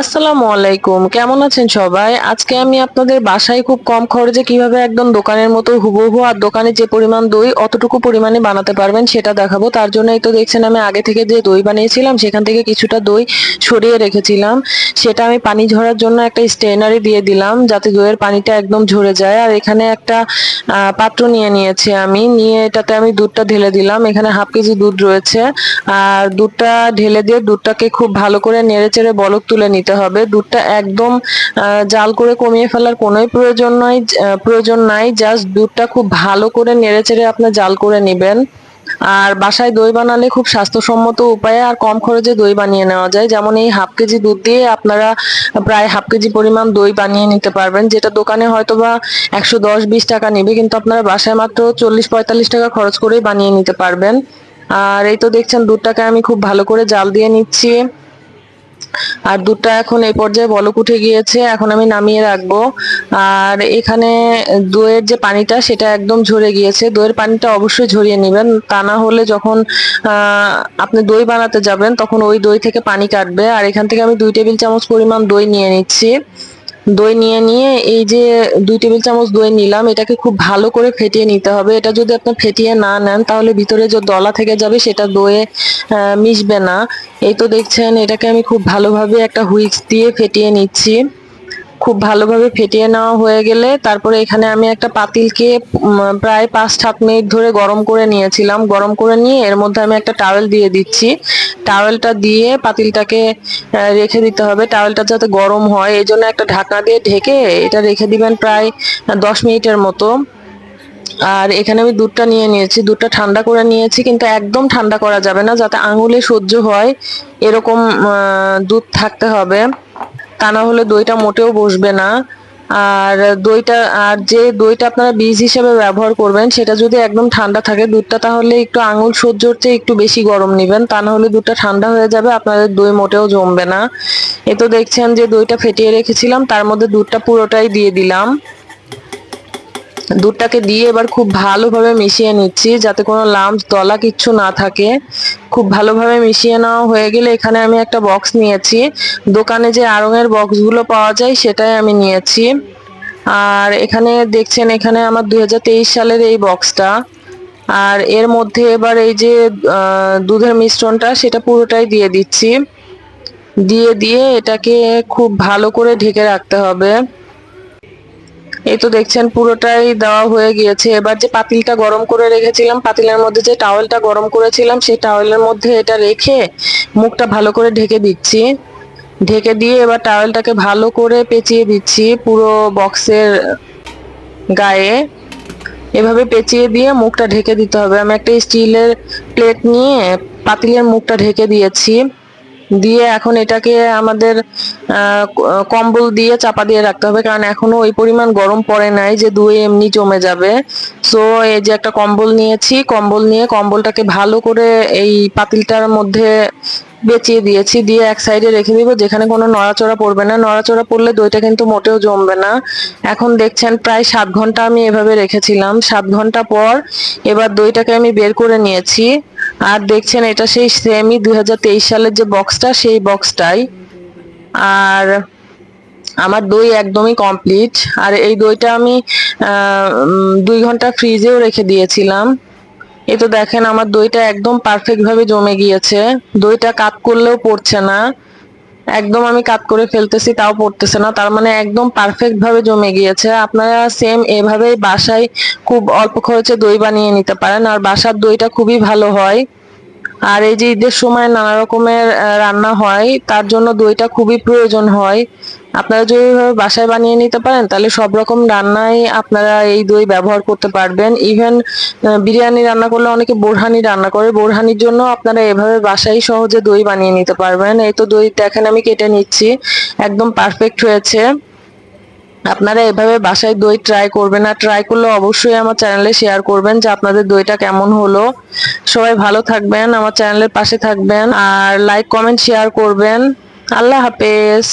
আসসালামু আলাইকুম, কেমন আছেন সবাই? আজকে আমি আপনাদের বাসায় খুব কম খরচে কীভাবে একদম দোকানের মতো হুবহু আর দোকানে যে পরিমাণ দই অতটুকু পরিমাণে বানাতে পারবেন সেটা দেখাবো। তার জন্যই তো দেখছেন আমি আগে থেকে যে দই বানিয়েছিলাম, সেখান থেকে কিছুটা দই সরিয়ে রেখেছিলাম। সেটা আমি পানি ঝরার জন্য একটা স্টেনারে দিয়ে দিলাম, যাতে দইয়ের পানিটা একদম ঝরে যায়। আর এখানে একটা পাত্র নিয়ে নিয়েছি আমি। নিয়ে এটাতে আমি দুধটা ঢেলে দিলাম। এখানে হাফ কেজি দুধ রয়েছে। আর দুধটা ঢেলে দিয়ে দুধটাকে খুব ভালো করে নেড়ে চেড়ে বলক তুলে নিতে দিতে হবে। দুধটা একদম জাল করে কমিয়ে ফেলার কোনোই প্রয়োজন নয় প্রয়োজন নাই। জাস্ট দুধটা খুব ভালো করে নেড়ে চেড়ে আপনার জাল করে নেবেন। আর বাসায় দই বানালে খুব স্বাস্থ্যসম্মত উপায়ে আর কম খরচে দই বানিয়ে নেওয়া যায়। যেমন এই হাফ কেজি দুধ দিয়ে আপনারা প্রায় হাফ কেজি পরিমাণ দই বানিয়ে নিতে পারবেন, যেটা দোকানে হয়তো বা একশো দশ, বিশ টাকা নেবে, কিন্তু আপনারা বাসায় মাত্র চল্লিশ, পঁয়তাল্লিশ টাকা খরচ করেই বানিয়ে নিতে পারবেন। আর এই তো দেখছেন দুধটাকে আমি খুব ভালো করে জাল দিয়ে নিচ্ছি। আর দুধটা এখন এই পর্যায়ে বলক উঠে গিয়েছে, এখন আমি নামিয়ে রাখব। আর এখানে দইয়ের যে পানিটা, সেটা একদম ঝরে গিয়েছে। দইয়ের পানিটা অবশ্যই ঝরিয়ে নেবেন। তা না হলে যখন আপনি দই বানাতে যাবেন, তখন ওই দই থেকে পানি কাটবে। আর এখান থেকে আমি দুই টেবিল চামচ পরিমাণ দই নিয়ে নিচ্ছি। দই নিয়ে নিয়ে এই যে দুই টেবিল চামচ দই নিলাম, এটাকে খুব ভালো করে ফেটিয়ে নিতে হবে। এটা যদি আপনি ফেটিয়ে না নেন, তাহলে ভিতরে যে দলা থেকে যাবে, সেটা দইয়ে মিশবে না। এই তো দেখছেন, এটাকে আমি খুব ভালোভাবে একটা হুইক্স দিয়ে ফেটিয়ে নিচ্ছি। খুব ভালোভাবে ফেটিয়ে নেওয়া হয়ে গেলে তারপরে এখানে আমি একটা পাতিলকে প্রায় পাঁচ সাত মিনিট ধরে গরম করে নিয়েছিলাম। গরম করে নিয়ে এর মধ্যে আমি একটা টাওয়েল দিয়ে দিচ্ছি। টাওয়েলটা দিয়ে পাতিলটাকে রেখে দিতে হবে। টাওয়েলটা যাতে গরম হয়, এই জন্য একটা ঢাকনা দিয়ে ঢেকে এটা রেখে দিবেন প্রায় দশ মিনিটের মতো। আর এখানে আমি দুধটা নিয়ে নিয়েছি। দুধটা ঠান্ডা করে নিয়েছি, কিন্তু একদম ঠান্ডা করা যাবে না, যাতে আঙুলে সহ্য হয়। এরকম দুধ থাকতে হবে। তা না হলে দইটা মোটেও বসবে না। আর দইটা, আর যে দইটা আপনারা বীজ হিসেবে ব্যবহার করবেন, সেটা যদি একদম ঠান্ডা থাকে, দুধটা তাহলে একটু আঙুল সহ্যর চেয়ে একটু বেশি গরম নেবেন। তা না হলে দুধটা ঠান্ডা হয়ে যাবে, আপনাদের দই মোটেও জমবে না। এ তো দেখছেন যে দইটা ফেটিয়ে রেখেছিলাম, তার মধ্যে দুধটা পুরোটাই দিয়ে দিলাম। দুধটাকে দিয়ে এবার খুব ভালোভাবে মিশিয়ে নিচ্ছি, যাতে কোনো লাম্পস দলা কিচ্ছু না থাকে। খুব ভালোভাবে মিশিয়ে নেওয়া হয়ে গেলে এখানে আমি একটা বক্স নিয়েছি। দোকানে যে আড়ঙের বক্সগুলো পাওয়া যায় সেটাই আমি নিয়েছি। আর এখানে দেখছেন, এখানে আমার দু হাজার তেইশ সালের এই বক্সটা আর এর মধ্যে এবার এই যে দুধের মিশ্রণটা, সেটা পুরোটাই দিয়ে দিচ্ছি। দিয়ে দিয়ে এটাকে খুব ভালো করে ঢেকে রাখতে হবে। এই তো দেখছেন, পুরোটাই দেওয়া হয়ে গিয়েছে। এবার যে পাতিলটা গরম করে রেখেছিলাম, পাতিলের মধ্যে যে টাওয়েলটা গরম করেছিলাম, সেই টাওয়েলের মধ্যে এটা রেখে মুখটা ভালো করে ঢেকে দিচ্ছি। ঢেকে দিয়ে এবার টাওয়েলটাকে ভালো করে পেঁচিয়ে দিচ্ছি পুরো বক্সের গায়ে। এভাবে পেঁচিয়ে দিয়ে মুখটা ঢেকে দিতে হবে। আমি একটা স্টিলের প্লেট নিয়ে পাতিলের মুখটা ঢেকে দিয়েছি। দিয়ে এখন এটাকে আমাদের কম্বল দিয়ে চাপা দিয়ে রাখতে হবে। কারণ এখনও ওই পরিমাণ গরম পড়ে নাই যে দুয়ে এমনি জমে যাবে। সো এই যে একটা কম্বল নিয়েছি, কম্বল নিয়ে কম্বলটাকে ভালো করে এই পাতিলটার মধ্যে বেচিয়ে দিয়েছি। দিয়ে এক সাইডে রেখে দিব, যেখানে কোনো নড়াচড়া পড়বে না। নড়াচড়া পড়লে দইটা কিন্তু মোটেও জমবে না। এখন দেখছেন প্রায় সাত ঘণ্টা আমি এভাবে রেখেছিলাম। সাত ঘণ্টা পর এবার দইটাকে আমি বের করে নিয়েছি। আর দেখছেন, এটা সেই সেমই দু হাজার তেইশ সালের যে বক্সটা সেই বক্সটাই আর আমার দই একদমই কমপ্লিট আর এই দইটা আমি দুই ঘণ্টা ফ্রিজেও রেখে দিয়েছিলাম। এ তো দেখেন, আমার দইটা একদম পারফেক্টভাবে জমে গিয়েছে। দইটা কাপ করলেও পড়ছে না। একদম আমি কাট করে ফেলতেছি, তাও পড়তেছে না। তার মানে একদম পারফেক্ট ভাবে জমে গিয়েছে। আপনারা সেম এভাবেই বাসায় খুব অল্প খরচে দই বানিয়ে নিতে পারেন। আর বাসার দইটা খুবই ভালো হয়। আর এই যে ঈদের সময় নানা রকমের রান্না হয়, তার জন্য দইটা খুবই প্রয়োজন হয়। আপনারা যদি বাসায় বানিয়ে নিতে পারেন, তাহলে সব রকম রান্নায় আপনারা এই দই ব্যবহার করতে পারবেন। ইভেন বিরিয়ানি রান্না করলে অনেকে বোরহানি রান্না করে। বোরহানির জন্য আপনারা এভাবে বাসায় সহজে দই বানিয়ে নিতে পারবেন। এই তো দই দেখেন আমি কেটে নিচ্ছি। একদম পারফেক্ট হয়েছে। আপনারা এভাবে বাসায় দই ট্রাই করবেন আর ট্রাই করলে অবশ্যই আমার চ্যানেলে শেয়ার করবেন যে আপনাদের দইটা কেমন হলো। সবাই ভালো থাকবেন, আমার চ্যানেলের পাশে থাকবেন আর লাইক কমেন্ট শেয়ার করবেন। আল্লাহ হাফেজ।